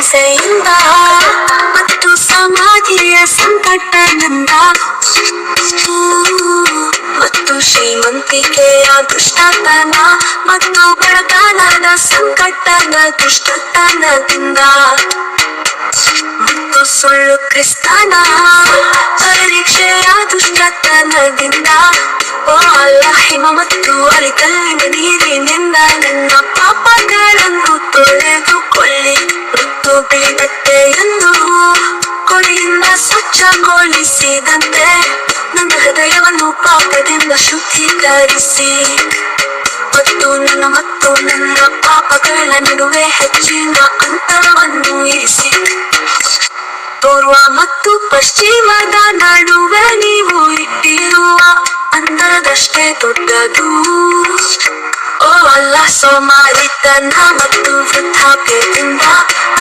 ಹಿಂಸೆಯಿಂದ ಮತ್ತು ಸಮಾಧಿಯ ಸಂಕಟದಿಂದ. ಮತ್ತು ಶ್ರೀಮಂತಿಕೆಯ ದುಷ್ಟತನ ಮತ್ತು ಬಡತನದ ಸಂಕಟದ ದುಷ್ಟತನದಿಂದ. ಮತ್ತು ಸುಳ್ಳು ಕ್ರಿಸ್ತನ ಪರೀಕ್ಷೆಯ ದುಷ್ಟತನದಿಂದ. ಓ ಅಲ್ಲ ಹಿಮ ಮತ್ತು ಅಲಿಕಲ್ಲಿನ ಸ್ವಚ್ಛಗೊಳಿಸಿದಂತೆ ನನ್ನ ಹೃದಯವನ್ನು ಪಾಪದಿಂದ ಶುದ್ಧೀಕರಿಸಿ. ಮತ್ತು ನನ್ನ ಮತ್ತು ನನ್ನ ಪಾಪಗಳ ನಡುವೆ ಹೆಚ್ಚಿನ ಅಂತರವನ್ನು ಇರಿಸಿ. ಪೂರ್ವ ಮತ್ತು ಪಶ್ಚಿಮದ ನಡುವೆ ನೀವು ಇಟ್ಟಿರುವ ಅಂತರದಷ್ಟೇ ದೊಡ್ಡದು. ಓ ಅಲ್ಲ ಸೋಮಾರಿತನ ಮತ್ತು ವೃದ್ಧಾಪ್ಯದಿಂದ